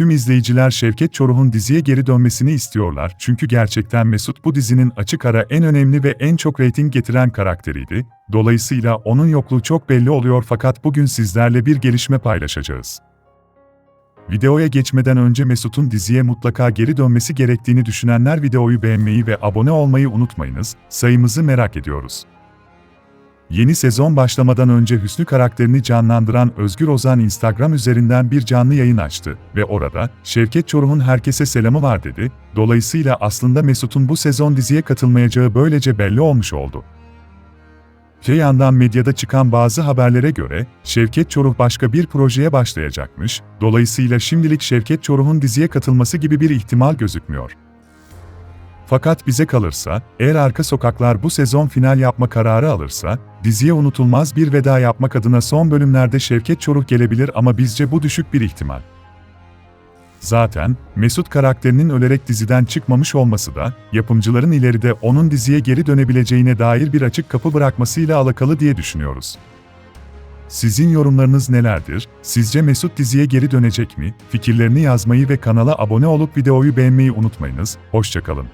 Tüm izleyiciler Şevket Çoruh'un diziye geri dönmesini istiyorlar çünkü gerçekten Mesut bu dizinin açık ara en önemli ve en çok reyting getiren karakteriydi. Dolayısıyla onun yokluğu çok belli oluyor fakat bugün sizlerle bir gelişme paylaşacağız. Videoya geçmeden önce Mesut'un diziye mutlaka geri dönmesi gerektiğini düşünenler videoyu beğenmeyi ve abone olmayı unutmayınız, sayımızı merak ediyoruz. Yeni sezon başlamadan önce Hüsnü karakterini canlandıran Özgür Ozan Instagram üzerinden bir canlı yayın açtı ve orada Şevket Çoruh'un herkese selamı var dedi. Dolayısıyla aslında Mesut'un bu sezon diziye katılmayacağı böylece belli olmuş oldu. Öte yandan medyada çıkan bazı haberlere göre Şevket Çoruh başka bir projeye başlayacakmış. Dolayısıyla şimdilik Şevket Çoruh'un diziye katılması gibi bir ihtimal gözükmüyor. Fakat bize kalırsa, eğer Arka Sokaklar bu sezon final yapma kararı alırsa, diziye unutulmaz bir veda yapmak adına son bölümlerde Şevket Çoruh gelebilir ama bizce bu düşük bir ihtimal. Zaten, Mesut karakterinin ölerek diziden çıkmamış olması da, yapımcıların ileride onun diziye geri dönebileceğine dair bir açık kapı bırakmasıyla alakalı diye düşünüyoruz. Sizin yorumlarınız nelerdir? Sizce Mesut diziye geri dönecek mi? Fikirlerini yazmayı ve kanala abone olup videoyu beğenmeyi unutmayınız. Hoşçakalın.